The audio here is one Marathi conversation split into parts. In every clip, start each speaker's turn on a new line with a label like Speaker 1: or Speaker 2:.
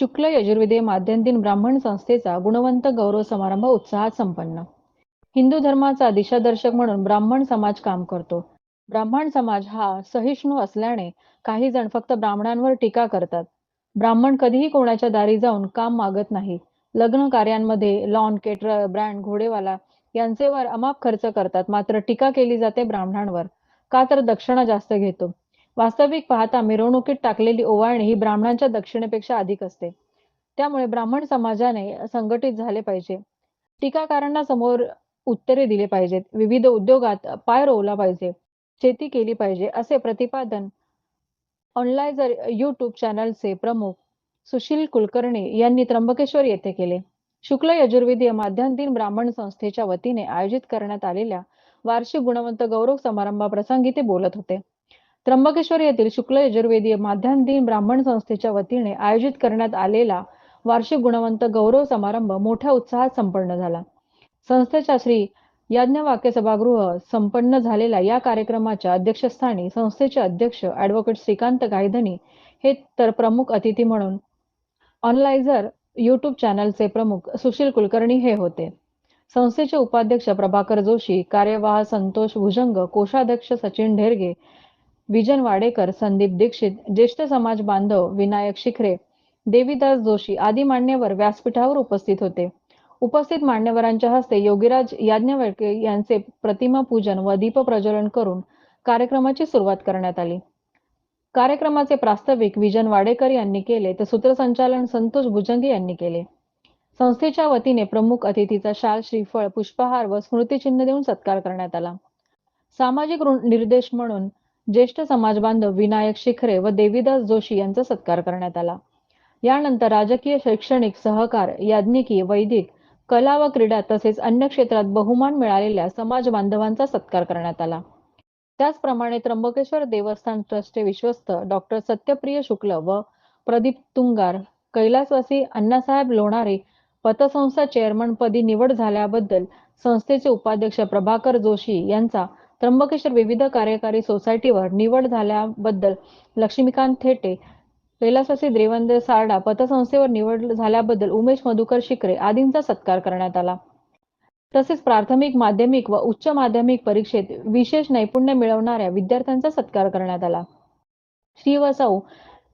Speaker 1: शुक्ल यजुर्वेदीय माध्यम दिन ब्राह्मण संस्थेचा गुणवंत गौरव समारंभ उत्साहात संपन्न. हिंदू धर्माचा दिशादर्शक म्हणून ब्राह्मण समाज काम करतो. ब्राह्मण समाज हा सहिष्णू असल्याने काही जण फक्त ब्राह्मणांवर टीका करतात. ब्राह्मण कधीही कोणाच्या दारी जाऊन काम मागत नाही. लग्न कार्यांमध्ये लॉन केटर ब्रँड घोडेवाला यांचेवर अमाप खर्च करतात. मात्र टीका केली जाते ब्राह्मणांवर. का तर दक्षिणा जास्त घेतो. वास्तविक पाहता मिरवणुकीत टाकलेली ओवाळणी ही ब्राह्मणांच्या दक्षिणेपेक्षा अधिक असते. त्यामुळे ब्राह्मण समाजाने संघटित झाले पाहिजे. टीकाकारांना समोर उत्तरे दिले पाहिजेत. विविध उद्योगात पाय रोवला पाहिजे. शेती केली पाहिजे असे प्रतिपादन ऑनलायझर युट्यूब चॅनलचे प्रमुख सुशील कुलकर्णी यांनी त्र्यंबकेश्वर येथे केले. शुक्ल यजुर्वेदीय माध्यम दिन ब्राह्मण संस्थेच्या वतीने आयोजित करण्यात आलेल्या वार्षिक गुणवंत गौरव समारंभाप्रसंगी ते बोलत होते. त्र्यंबकेश्वर येथील शुक्ल यजुर्वेदीय माध्यान दिन ब्राह्मण संस्थेच्या वतीने आयोजित करण्यात आलेला वार्षिक गुणवंत गौरव समारंभ मोठ्या उत्साहात संपन्न झाला. संस्थेच्या श्री याज्ञवाक्य सभागृह संपन्न झालेल्या या कार्यक्रमाच्या अध्यक्षस्थानी संस्थेचे अध्यक्ष ऍडव्होकेट श्रीकांत गायधनी हे तर प्रमुख अतिथी म्हणून. ऑनलायझर युट्यूब चॅनलचे प्रमुख सुशील कुलकर्णी हे होते. संस्थेचे उपाध्यक्ष प्रभाकर जोशी कार्यवाह संतोष भुजंग कोषाध्यक्ष सचिन ढेरगे विजन वाडेकर संदीप दीक्षित ज्येष्ठ समाज बांधव विनायक शिखरे देवीदास जोशी आदी मान्यवर व्यासपीठावर उपस्थित होते. उपस्थित मान्यवरांच्या हस्ते योगीराज याज्ञवल्के यांचे प्रतिमा पूजन व दीप प्रज्वलन करून कार्यक्रमाची सुरुवात करण्यात आली. कार्यक्रमाचे प्रास्ताविक विजन वाडेकर यांनी केले तर सूत्रसंचालन संतोष भुजंगे यांनी केले. संस्थेच्या वतीने प्रमुख अतिथीचा शाल श्रीफळ पुष्पहार व स्मृतिचिन्ह देऊन सत्कार करण्यात आला. सामाजिक निर्देश म्हणून ज्येष्ठ समाजबांधव विनायक शिखरे व देवीदास जोशी यांचा सत्कार करण्यात आला. यानंतर राजकीय शैक्षणिक सहकार याज्ञिकी वैदिक कला व क्रीडा तसेच अन्य क्षेत्रात बहुमान मिळालेल्या समाज बांधवांचा सत्कार करण्यात आला. त्याचप्रमाणे त्र्यंबकेश्वर देवस्थान ट्रस्टचे विश्वस्त डॉक्टर सत्यप्रिय शुक्ल व प्रदीप तुंगार कैलासवासी अण्णासाहेब लोणारे पतसंस्था चेअरमनपदी निवड झाल्याबद्दल संस्थेचे उपाध्यक्ष प्रभाकर जोशी यांचा त्र्यंबकेश्वर विविध कार्यकारी सोसायटीवर निवड झाल्याबद्दल लक्ष्मीकांत थेटे कैलासवासी देवेंद्र सारडा पतसंस्थेवर निवड झाल्याबद्दल उमेश मधुकर शिकरे आदींचा सत्कार करण्यात आला. तसेच प्राथमिक माध्यमिक व उच्च माध्यमिक परीक्षेत विशेष नैपुण्य मिळवणाऱ्या विद्यार्थ्यांचा सत्कार करण्यात आला. श्री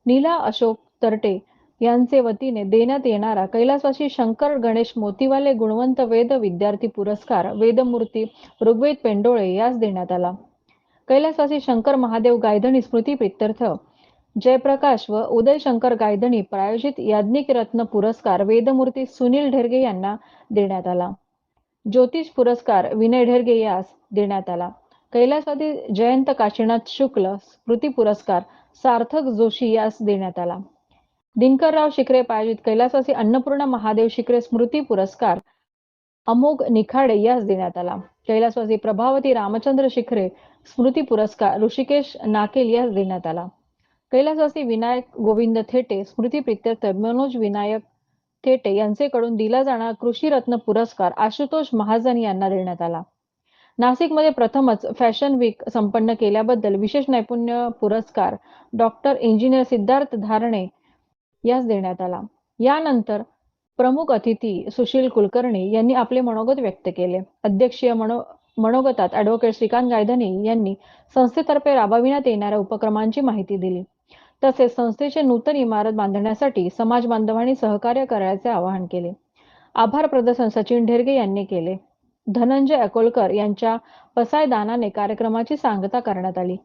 Speaker 1: नीला अशोक तरटे यांचे वतीने देण्यात येणारा कैलासवासी शंकर गणेश मोतीवाले गुणवंत वेद विद्यार्थी पुरस्कार वेदमूर्ती ऋग्वेद पेंडोळे यास देण्यात आला. कैलासवासी शंकर महादेव गायधणी स्मृती प्रित्यर्थ जयप्रकाश व उदय शंकर गायधणी प्रायोजित याज्ञिक रत्न पुरस्कार वेदमूर्ती सुनील ढेरगे यांना देण्यात आला. ज्योतिष पुरस्कार विनय ढेरगे यास देण्यात आला. कैलासवादी जयंत काशीनाथ शुक्ल स्मृती पुरस्कार सार्थक जोशी यास देण्यात आला. दिनकरराव शिखरे प्रायोजित कैलासवासी अन्नपूर्णा महादेव शिखरे स्मृती पुरस्कार अमोघ निखाडे यास देण्यात आला. कैलासवासी प्रभावती रामचंद्र शिखरे स्मृती पुरस्कार ऋषिकेश नाकेल यास देण्यात आला. कैलासवासी विनायक गोविंद थेटे स्मृती प्रित्यर्थ मनोज विनायक थेटे यांचेकडून दिला जाणारा कृषी रत्न पुरस्कार आशुतोष महाजन यांना देण्यात आला. नाशिकमध्ये प्रथमच फॅशन वीक संपन्न केल्याबद्दल विशेष नैपुण्य पुरस्कार डॉक्टर इंजिनियर सिद्धार्थ धारणे यास देण्यात आला. यानंतर प्रमुख अतिथी सुशील कुलकर्णी यांनी आपले मनोगत व्यक्त केले. अध्यक्षीय मनो मनोगतात ऍडव्होकेट श्रीकांत गायधनी यांनी संस्थेतर्फे राबविण्यात येणाऱ्या उपक्रमांची माहिती दिली. तसेच संस्थेचे नूतन इमारत बांधण्यासाठी समाज बांधवांनी सहकार्य करायचे आवाहन केले. आभार प्रदर्शन सचिन ढेरगे यांनी केले. धनंजय अकोलकर यांच्या पसायदानाने कार्यक्रमाची सांगता करण्यात आली.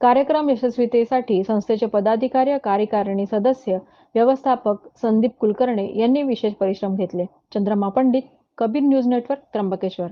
Speaker 1: कार्यक्रम यशस्वीतेसाठी संस्थेचे पदाधिकारी कार्यकारिणी सदस्य व्यवस्थापक संदीप कुलकर्णी यांनी विशेष परिश्रम घेतले. Chandrama Pandit Kabir news network Trimbakeshwar.